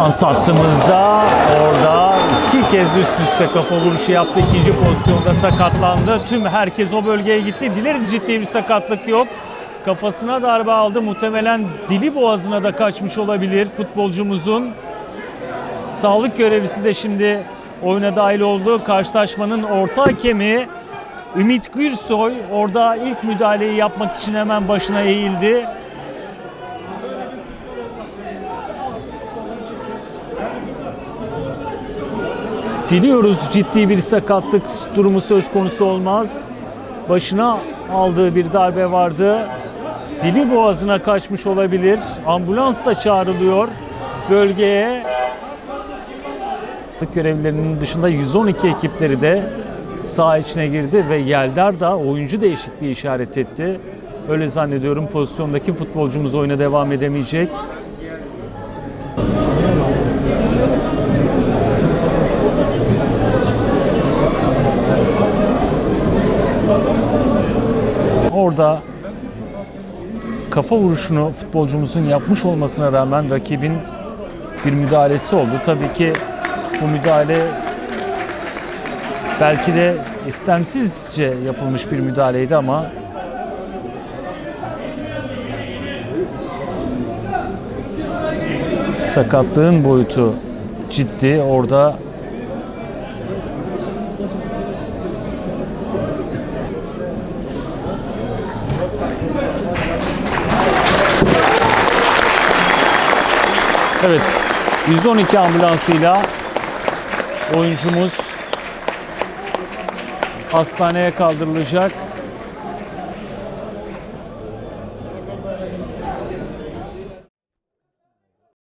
Defans hattımızda orada iki kez üst üste kafa vuruşu yaptı. İkinci pozisyonda sakatlandı. Tüm herkes o bölgeye gitti. Dileriz ciddi bir sakatlık yok. Kafasına darbe aldı. Muhtemelen dili boğazına da kaçmış olabilir futbolcumuzun. Sağlık görevlisi de şimdi oyuna dahil oldu. Karşılaşmanın orta hakemi Ümit Gürsoy orada ilk müdahaleyi yapmak için hemen başına eğildi. Diliyoruz ciddi bir sakatlık durumu söz konusu olmaz. Başına aldığı bir darbe vardı. Dili boğazına kaçmış olabilir. Ambulans da çağrılıyor bölgeye. Görevlilerinin dışında 112 ekipleri de saha içine girdi ve Yeldar da oyuncu değişikliği işaret etti. Öyle zannediyorum pozisyondaki futbolcumuz oyuna devam edemeyecek. Orada kafa vuruşunu futbolcumuzun yapmış olmasına rağmen rakibin bir müdahalesi oldu. Tabii ki bu müdahale belki de istemsizce yapılmış bir müdahaleydi ama sakatlığın boyutu ciddi. Orada Evet, 112 ambulansıyla oyuncumuz hastaneye kaldırılacak.